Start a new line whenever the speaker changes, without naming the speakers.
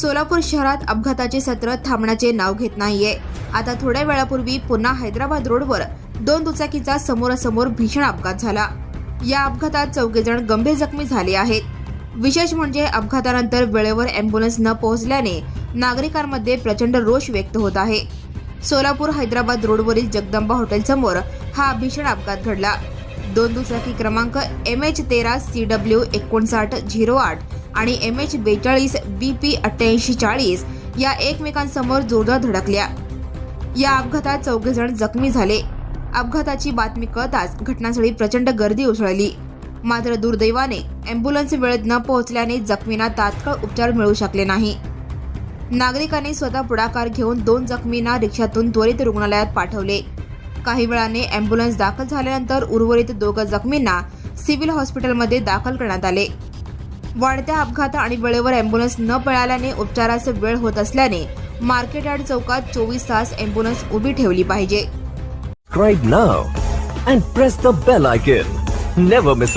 सोलापूर शहरात अपघाताचे सत्र थांबण्याचे नाव घेत नाहीये. आता थोड्या वेळापूर्वी पुन्हा हैदराबाद रोडवर दोन दुचाकीचा समोरासमोर भीषण अपघात झाला. या अपघातात चौघे जण गंभीर जखमी झाले आहेत. विशेष म्हणजे अपघातानंतर वेळेवर अँब्युलन्स न पोहोचल्याने नागरिकांमध्ये प्रचंड रोष व्यक्त होत आहे. सोलापूर हैदराबाद रोडवरील जगदंबा हॉटेलसमोर हा भीषण अपघात घडला. दोन दुचाकी क्रमांक एम एच तेरा सी डब्ल्यू एकोणसाठ झिरो आठ आणि एम एच बेचाळीस बी पी अठ्ठ्याऐंशी चाळीस या एकमेकांसमोर जोरदार धडकल्या. या अपघातात चौघे जण जखमी झाले. अपघाताची बातमी कळताच घटनास्थळी प्रचंड गर्दी उसळली. मात्र दुर्दैवाने अँब्युलन्स वेळेत न पोहोचल्याने जखमींना तात्काळ उपचार मिळू शकले नाही. नागरिकांनी स्वतः पुढाकार घेऊन दोन जखमींना रिक्षातून त्वरित रुग्णालयात पाठवले. काही वेळाने अँब्युलन्स दाखल झाल्यानंतर उर्वरित दोघं जखमींना सिव्हिल हॉस्पिटलमध्ये दाखल करण्यात आले. वाढत्या अपघात आणि वेळेवर अँब्युलन्स न पळाल्याने उपचारास वेळ होत असल्याने मार्केट यार्ड चौकात चोवीस तास अँब्युलन्स उभी ठेवली पाहिजे
subscribe now and press the bell icon. Never miss an